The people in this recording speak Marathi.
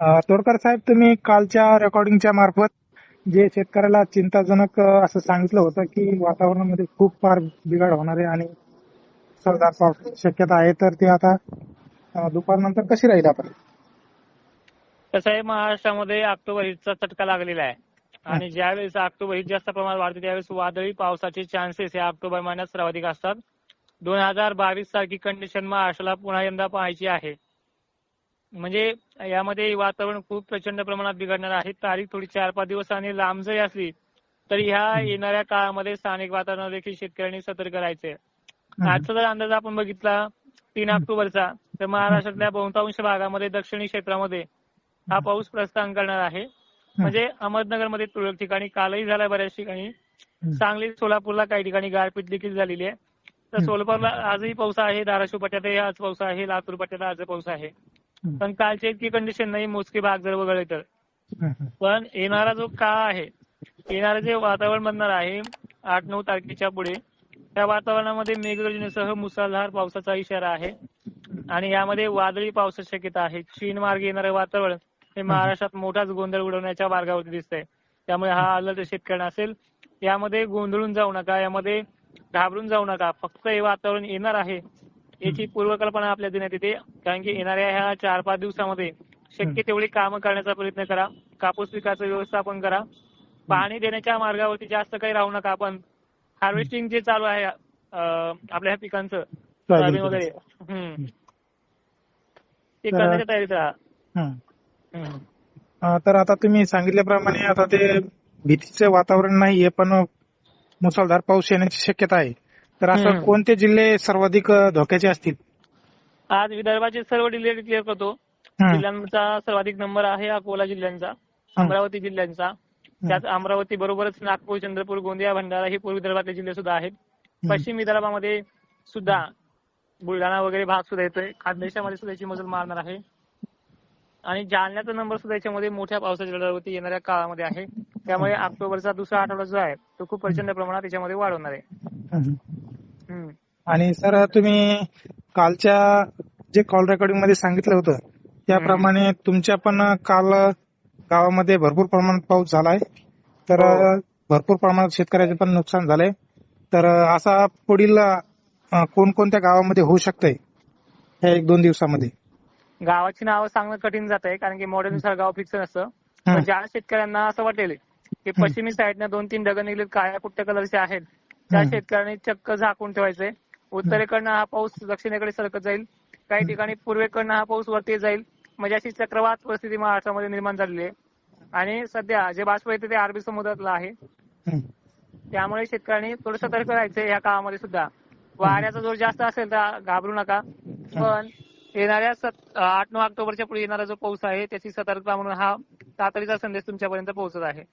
तोडकर साहेब तुम्ही कालच्या रेकॉर्डिंगच्या मार्फत जे शेतकऱ्याला चिंताजनक असं सांगितलं होतं की वातावरणामध्ये खूप फार बिघाड होणार आहे आणि मुसळधार पावसाची शक्यता आहे तर ते आता दुपारनंतर कशी राहील आता कसं आहे महाराष्ट्रामध्ये ऑक्टोबर हिटचा चटका लागलेला आहे. आणि ज्यावेळेस ऑक्टोबर जास्त प्रमाणात वाढते त्यावेळेस वादळी पावसाचे चान्सेस हे ऑक्टोबर महिन्यात सर्वाधिक असतात. दोन हजार बावीस सारखी कंडिशन महाराष्ट्राला पुन्हा यंदा पाहायची आहे. म्हणजे यामध्ये वातावरण खूप प्रचंड प्रमाणात बिघडणार आहे. तारीख थोडी चार पाच दिवस आणि लांब जरी असली तरी ह्या येणाऱ्या काळामध्ये स्थानिक वातावरण देखील शेतकऱ्यांनी सतर्क राहायचे. आजचा जर अंदाज आपण बघितला तीन ऑक्टोबरचा तर महाराष्ट्रातल्या बहुतांश भागामध्ये दक्षिणी क्षेत्रामध्ये हा पाऊस प्रस्थान करणार आहे. म्हणजे अहमदनगरमध्ये तुरळक ठिकाणी कालही झाला बऱ्याच ठिकाणी. सांगली सोलापूरला काही ठिकाणी गारपीट देखील झालेली आहे. तर सोलापूरला आजही पाऊस आहे धाराशिव पट्ट्यातही आज पाऊस आहे लातूर पट्ट्यात आज पाऊस आहे. पण कालची इतकी कंडिशन नाही मोजके भाग जर वगळले तर. पण येणारा जो काळ आहे येणारं जे वातावरण बनणार आहे आठ नऊ तारखेच्या पुढे त्या वातावरणामध्ये मेघगर्जनेसह मुसळधार पावसाचा इशारा आहे. आणि यामध्ये वादळी पावसाची शक्यता आहे. चीन मार्गे येणारं वातावरण हे महाराष्ट्रात मोठाच गोंधळ उडवण्याच्या मार्गावरती दिसतंय. त्यामुळे हा अलर्ट शेतकऱ्यांना असेल. यामध्ये गोंधळून जाऊ नका यामध्ये घाबरून जाऊ नका. फक्त हे वातावरण येणार आहे याची पूर्वकल्पना आपल्या देण्यात येते. कारण की येणाऱ्या ह्या चार पाच दिवसामध्ये शक्य तेवढी कामं करण्याचा प्रयत्न करा. कापूस पिकाचं व्यवस्थापन करा. पाणी देण्याच्या मार्गावरती जास्त काही राहू नका. आपण हार्वेस्टिंग जे चालू आहे आपल्या ह्या पिकांचं सोयाबीन वगैरे. ते करण्याच्या तयारीत राहा. हं. तर आता तुम्ही सांगितल्याप्रमाणे आता ते भीतीचं वातावरण नाहीये पण मुसळधार पाऊस येण्याची शक्यता आहे. तर असं. कोणते जिल्हे सर्वाधिक धोक्याचे असतील? आज विदर्भाचे सर्व जिल्हे क्लिअर करतो. जिल्ह्यांचा सर्वाधिक नंबर आहे अकोला जिल्ह्यांचा अमरावती जिल्ह्यांचा. त्यात अमरावती बरोबरच नागपूर चंद्रपूर गोंदिया भंडारा हे पूर्व विदर्भातले जिल्हे सुद्धा आहेत. पश्चिम विदर्भामध्ये सुद्धा बुलढाणा वगैरे भाग सुद्धा येतोय. खानदेशामध्ये सुद्धा याची मजल मारणार आहे. आणि जालन्याचा नंबर सुद्धा याच्यामध्ये मोठ्या पावसाच्या लढावरती येणाऱ्या काळामध्ये आहे. त्यामुळे ऑक्टोबरचा दुसरा आठवडा जो आहे तो खूप प्रचंड प्रमाणात याच्यामध्ये वाढवणार आहे. आणि सर तुम्ही कालच्या जे कॉल रेकॉर्डिंगमध्ये सांगितलं होतं त्याप्रमाणे तुमच्या पण काल गावामध्ये भरपूर प्रमाणात पाऊस झालाय. तर हो. भरपूर प्रमाणात शेतकऱ्याचे पण नुकसान झालंय. तर असा पुढील कोणकोणत्या गावामध्ये होऊ शकतंय ह्या एक दोन दिवसामध्ये? गावाची नावं सांगणं कठीण जात आहे कारण की मॉडेलनुसार गाव फिक्स नसतं. ज्या शेतकऱ्यांना असं वाटेल की पश्चिमी साईडनं दोन तीन ढग निघलेत काळ्या कुट्ट्या कलरचे आहेत त्या. शेतकऱ्यांनी चक्क झाकून ठेवायचे उत्तरेकडनं हा पाऊस दक्षिणेकडे सरकत जाईल काही ठिकाणी पूर्वेकडनं हा पाऊस वरती जाईल. म्हणजे अशी चक्रवात परिस्थिती महाराष्ट्रामध्ये निर्माण झालेली आहे. आणि सध्या जे बाष्प येते ते अरबी समुद्रातलं आहे. त्यामुळे शेतकऱ्यांनी थोडं सतर्क राहायचं या काळामध्ये सुद्धा. वाऱ्याचा जोर जास्त असेल तर घाबरू नका. पण येणाऱ्या आठ नऊ ऑक्टोबरच्या पुढे येणारा जो पाऊस आहे त्याची सतर्कता म्हणून हा तातडीचा संदेश तुमच्यापर्यंत पोहोचत आहे.